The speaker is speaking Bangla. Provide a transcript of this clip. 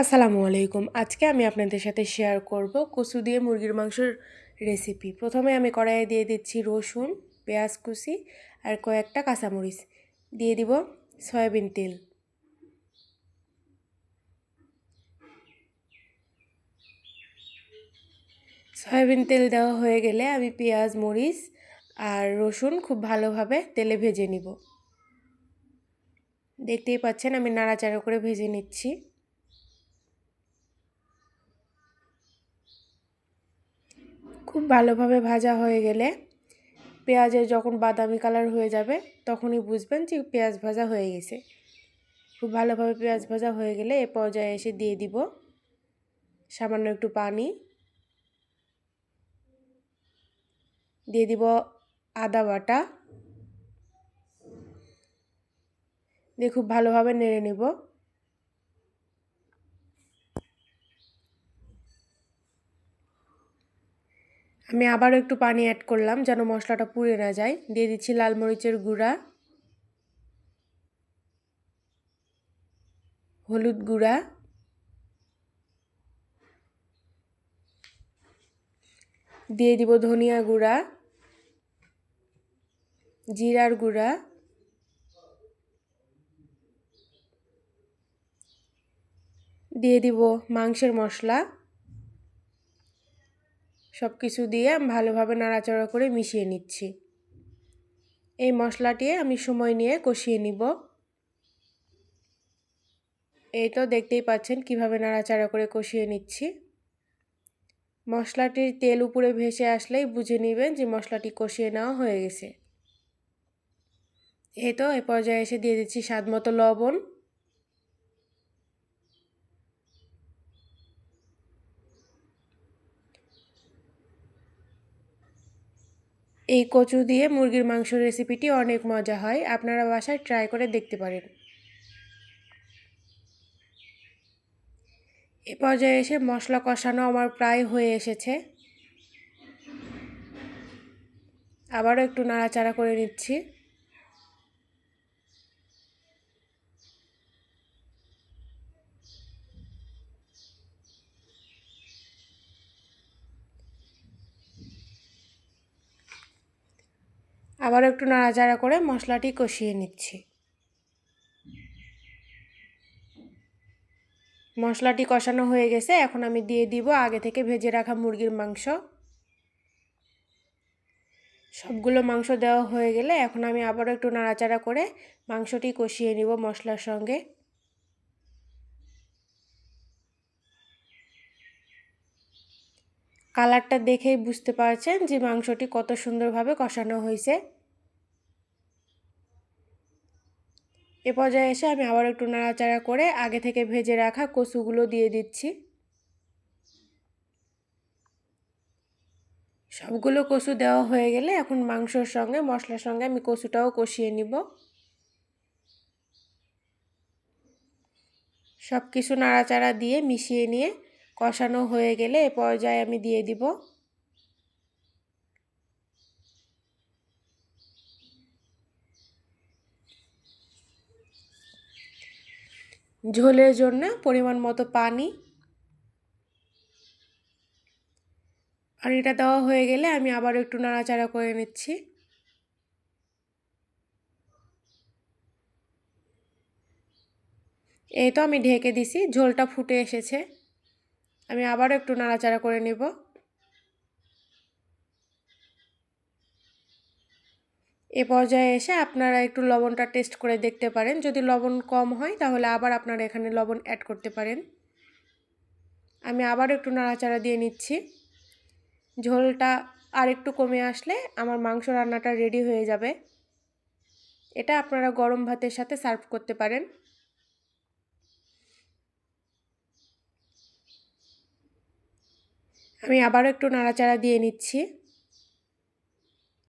আসসালামু আলাইকুম। আজকে আমি আপনাদের সাথে শেয়ার করব কচু দিয়ে মুরগির মাংসের রেসিপি প্রথমে আমি কড়াইয়ে দিয়ে দিচ্ছি রসুন, পেঁয়াজ কুচি আর কয়েকটা কাঁচামরিচ। দিয়ে দিব সয়াবিন তেল। সয়াবিন তেল দেওয়া হয়ে গেলে আমি পেঁয়াজ, মরিচ আর রসুন খুব ভালোভাবে তেলে ভেজে নিব। দেখতেই পাচ্ছেন আমি নাড়াচাড়া করে ভেজে নিচ্ছি। খুব ভালোভাবে ভাজা হয়ে গেলে পেঁয়াজের যখন বাদামি কালার হয়ে যাবে, তখনই বুঝবেন যে পেঁয়াজ ভাজা হয়ে গেছে। খুব ভালোভাবে পেঁয়াজ ভাজা হয়ে গেলে এ পর্যায়ে এসে দিয়ে দিব সামান্য একটু পানি। দিয়ে দিব আদা বাটা। দিয়ে খুব ভালোভাবে নেড়ে নেব। আমি আবারও একটু পানি অ্যাড করলাম যেন মশলাটা পুড়ে না যায়। দিয়ে দিচ্ছি লাল মরিচের গুঁড়া। হলুদ গুঁড়া। দিয়ে দিব ধনিয়া গুঁড়া। জিরার গুঁড়া। দিয়ে দিব মাংসের মশলা। সব কিছু দিয়ে আমি ভালোভাবে নাড়াচাড়া করে মিশিয়ে নিচ্ছি। এই মশলাটি আমি সময় নিয়ে কষিয়ে নিব। এই তো দেখতেই পাচ্ছেন কীভাবে নাড়াচাড়া করে কষিয়ে নিচ্ছি। মশলাটির তেল উপরে ভেসে আসলেই বুঝে নেবেন যে মশলাটি কষিয়ে নেওয়া হয়ে গেছে। এই তো এ পর্যায়ে এসে দিয়ে দিচ্ছি স্বাদ মতো লবণ। এই কচু দিয়ে মুরগির মাংস রেসিপিটি অনেক মজা হয়। আপনারা বাসায় ট্রাই করে দেখতে পারেন। এ পর্যায়ে এসে মশলা কষানো আমার প্রায় হয়ে এসেছে। আবারও একটু নাড়াচাড়া করে নিচ্ছি। আবার একটু নাড়াচাড়া করে মশলাটি কষিয়ে নিচ্ছি। মশলাটি কষানো হয়ে গেছে, এখন আমি দিয়ে দিব আগে থেকে ভেজে রাখা মুরগির মাংস। সবগুলো মাংস দেওয়া হয়ে গেলে এখন আমি আবারও একটু নাড়াচাড়া করে মাংসটি কষিয়ে নিব মশলার সঙ্গে। কালারটা দেখেই বুঝতে পারছেন যে মাংসটি কত সুন্দরভাবে কষানো হয়েছে। এ পর্যায়ে এসে আমি আবার একটু নাড়াচাড়া করে আগে থেকে ভেজে রাখা কচুগুলো দিয়ে দিচ্ছি। সবগুলো কচু দেওয়া হয়ে গেলে এখন মাংসর সঙ্গে, মশলার সঙ্গে আমি কচুটাও কষিয়ে নিব। সব কিছু নাড়াচাড়া দিয়ে মিশিয়ে নিয়ে কষানো হয়ে গেলে এ পর্যায়ে আমি দিয়ে দিব ঝোলের জন্য পরিমাণ মতো পানি। পানিটা দেওয়া হয়ে গেলে আমি আবার একটু নাড়াচাড়া করে নিচ্ছি। এই তো আমি ঢেকে দিছি, ঝোলটা ফুটে এসেছে। আমি আবারও একটু নাড়াচাড়া করে নেব। এ পর্যায়ে এসে আপনারা একটু লবণটা টেস্ট করে দেখতে পারেন। যদি লবণ কম হয়, তাহলে আবার আপনারা এখানে লবণ অ্যাড করতে পারেন। আমি আবার একটু নাড়াচাড়া দিয়ে নিচ্ছি। ঝোলটা আর একটু কমে আসলে আমার মাংস রান্নাটা রেডি হয়ে যাবে। এটা আপনারা গরম ভাতের সাথে সার্ভ করতে পারেন। আমি আবারও একটু নাড়াচাড়া দিয়ে নিচ্ছি।